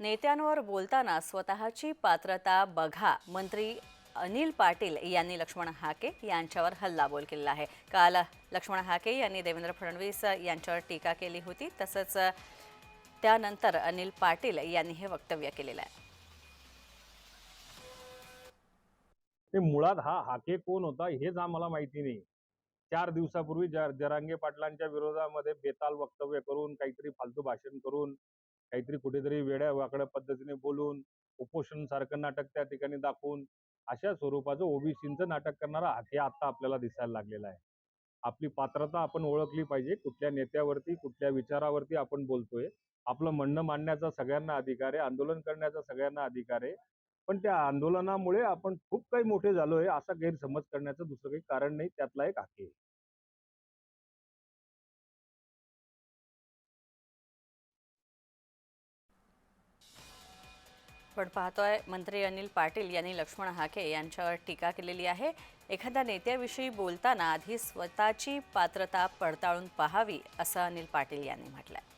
नेत्यांवर बोलताना स्वतःची पात्रता बघा. मंत्री अनिल पाटील यांनी लक्ष्मण हाके यांच्यावर हल्लाबोल केलेला आहे. काल लक्ष्मण हाके यांनी देवेंद्र फडणवीस यांच्यावर टीका केली होती. तसंच त्यानंतर अनिल पाटील यांनी हे वक्तव्य केलेलं आहे. मुळात हा हाके कोण होता हेच आम्हाला माहिती नाही. चार दिवसापूर्वी जर जरांगे पाटलांच्या विरोधामध्ये बेताल वक्तव्य करून काहीतरी फालतू भाषण करून काहीतरी कुठेतरी वेड्या वाकड्या पद्धतीने बोलून उपोषण सारखं नाटक त्या ठिकाणी दाखवून अशा स्वरूपाचं ओबीसीचं नाटक करणारा हे आता आपल्याला दिसायला लागलेला आहे. आपली पात्रता आपण ओळखली पाहिजे कुठल्या नेत्यावरती कुठल्या विचारावरती आपण बोलतोय. आपलं म्हणणं मांडण्याचा सगळ्यांना अधिकार आहे आंदोलन करण्याचा सगळ्यांना अधिकार आहे. पण त्या आंदोलनामुळे आपण खूप काही मोठे झालोय असा गैरसमज करण्याचं दुसरं काही कारण नाही त्यातला एक हाके आहे. पण पाहतोय मंत्री अनिल पाटील यांनी लक्ष्मण हाके यांच्यावर टीका केलेली आहे. एखाद्या नेत्याविषयी बोलताना आधी स्वतःची पात्रता पडताळून पाहावी असं अनिल पाटील यांनी म्हटलं आहे